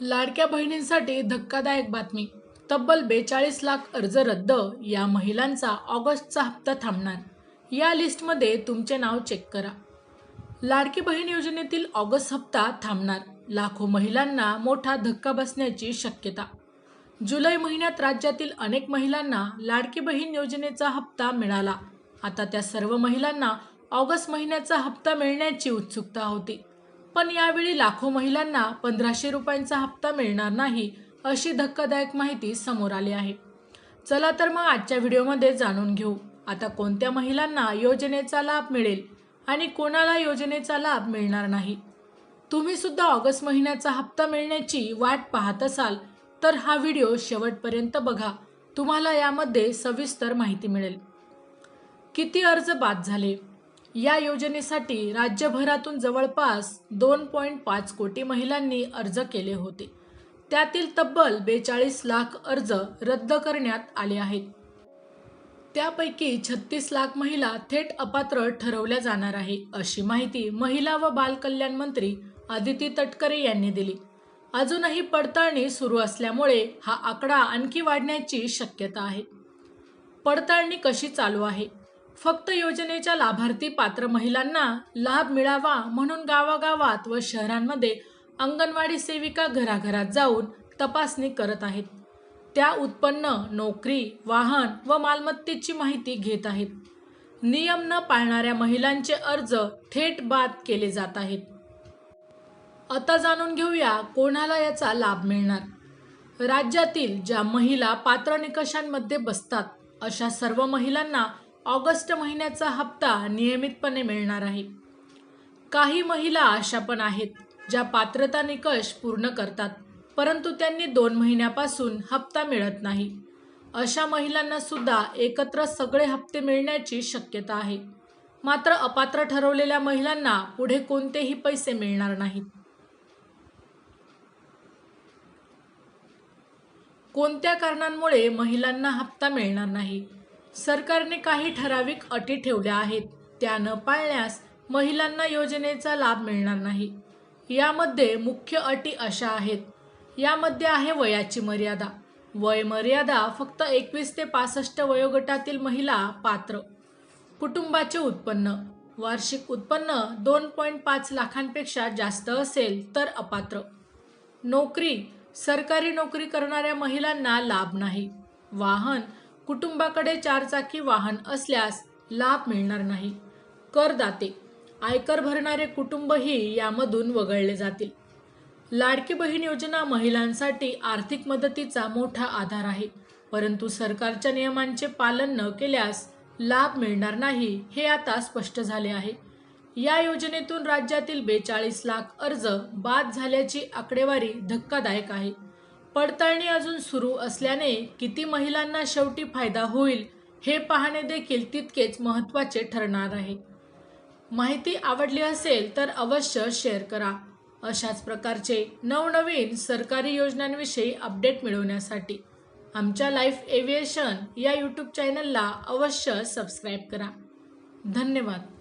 लाडक्या बहिणींसाठी धक्कादायक बातमी. तब्बल बेचाळीस लाख अर्ज रद्द या महिलांचा ऑगस्टचा हप्ता थांबणार. या लिस्टमध्ये तुमचे नाव चेक करा. लाडकी बहीण योजनेतील ऑगस्ट हप्ता थांबणार. लाखो महिलांना मोठा धक्का बसण्याची शक्यता. जुलै महिन्यात राज्यातील अनेक महिलांना लाडकी बहीण योजनेचा हप्ता मिळाला. आता त्या सर्व महिलांना ऑगस्ट महिन्याचा हप्ता मिळण्याची उत्सुकता होती. पण यावेळी लाखो महिलांना पंधराशे रुपयांचा हप्ता मिळणार नाही अशी धक्कादायक माहिती समोर आली आहे. चला तर मग आजच्या व्हिडिओमध्ये जाणून घेऊ. आता कोणत्या महिलांना योजनेचा लाभ मिळेल आणि कोणाला योजनेचा लाभ मिळणार नाही? तुम्ही सुद्धा ऑगस्ट महिन्याचा हप्ता मिळण्याची वाट पाहत असाल तर हा व्हिडिओ शेवटपर्यंत बघा. तुम्हाला यामध्ये सविस्तर माहिती मिळेल. किती अर्ज बाद झाले? या योजनेसाठी राज्यभरातून जवळपास दोन पॉईंट पाच कोटी महिलांनी अर्ज केले होते. त्यातील तब्बल बेचाळीस लाख अर्ज रद्द करण्यात आले आहेत. त्यापैकी छत्तीस लाख महिला थेट अपात्र ठरवल्या जाणार आहे अशी माहिती महिला व बालकल्याण मंत्री आदिती तटकरे यांनी दिली. अजूनही पडताळणी सुरू असल्यामुळे हा आकडा आणखी वाढण्याची शक्यता आहे. पडताळणी कशी चालू आहे? फक्त योजनेच्या लाभार्थी पात्र महिलांना लाभ मिळावा म्हणून गावागावात व शहरांमध्ये अंगणवाडी सेविका घराघरात जाऊन तपासणी करत आहेत. त्या उत्पन्न नोकरी वाहन व मालमत्तेची माहिती घेत आहेत. नियम न पाळणाऱ्या महिलांचे अर्ज थेट बाद केले जात आहेत. आता जाणून घेऊया कोणाला याचा लाभ मिळणार. राज्यातील ज्या महिला पात्र निकषांमध्ये बसतात अशा सर्व महिलांना ऑगस्ट महिन्याचा हप्ता नियमितपणे मिळणार आहे. काही महिला अशा पण आहेत ज्या पात्रता निकष पूर्ण करतात परंतु त्यांनी दोन महिन्यापासून हप्ता मिळत नाही. अशा महिलांना सुद्धा एकत्र सगळे हप्ते मिळण्याची शक्यता आहे. मात्र अपात्र ठरवलेल्या महिलांना पुढे कोणतेही पैसे मिळणार नाहीत. कोणत्या कारणांमुळे महिलांना हप्ता मिळणार नाही? सरकारने काही ठराविक अटी ठेवल्या आहेत. त्या न पाळल्यास महिलांना योजनेचा लाभ मिळणार नाही. यामध्ये मुख्य अटी अशा आहेत. यामध्ये आहे वयाची मर्यादा. वय मर्यादा फक्त एकवीस ते पासष्ट वयोगटातील महिला पात्र. कुटुंबाचे उत्पन्न. वार्षिक उत्पन्न दोन पॉईंट पाच लाखांपेक्षा जास्त असेल तर अपात्र. नोकरी. सरकारी नोकरी करणाऱ्या महिलांना लाभ नाही. वाहन. कुटुंबाकडे चारचाकी वाहन असल्यास लाभ मिळणार नाही. करदाते. आयकर भरणारे कुटुंबही यामधून वगळले जातील. लाडकी बहीण योजना महिलांसाठी आर्थिक मदतीचा मोठा आधार आहे. परंतु सरकारच्या नियमांचे पालन न केल्यास लाभ मिळणार नाही हे आता स्पष्ट झाले आहे. या योजनेतून राज्यातील बेचाळीस लाख अर्ज बाद झाल्याची आकडेवारी धक्कादायक आहे. पडताळणी अजून सुरू असल्याने किती महिलांना शेवटी फायदा होईल हे पाहणे देखील तितकेच महत्त्वाचे ठरणार आहे. माहिती आवडली असेल तर अवश्य शेअर करा. अशाच प्रकारचे नवनवीन सरकारी योजनांविषयी अपडेट मिळवण्यासाठी आमच्या लाईफ एव्हिएशन या यूट्यूब चॅनलला अवश्य सबस्क्राईब करा. धन्यवाद.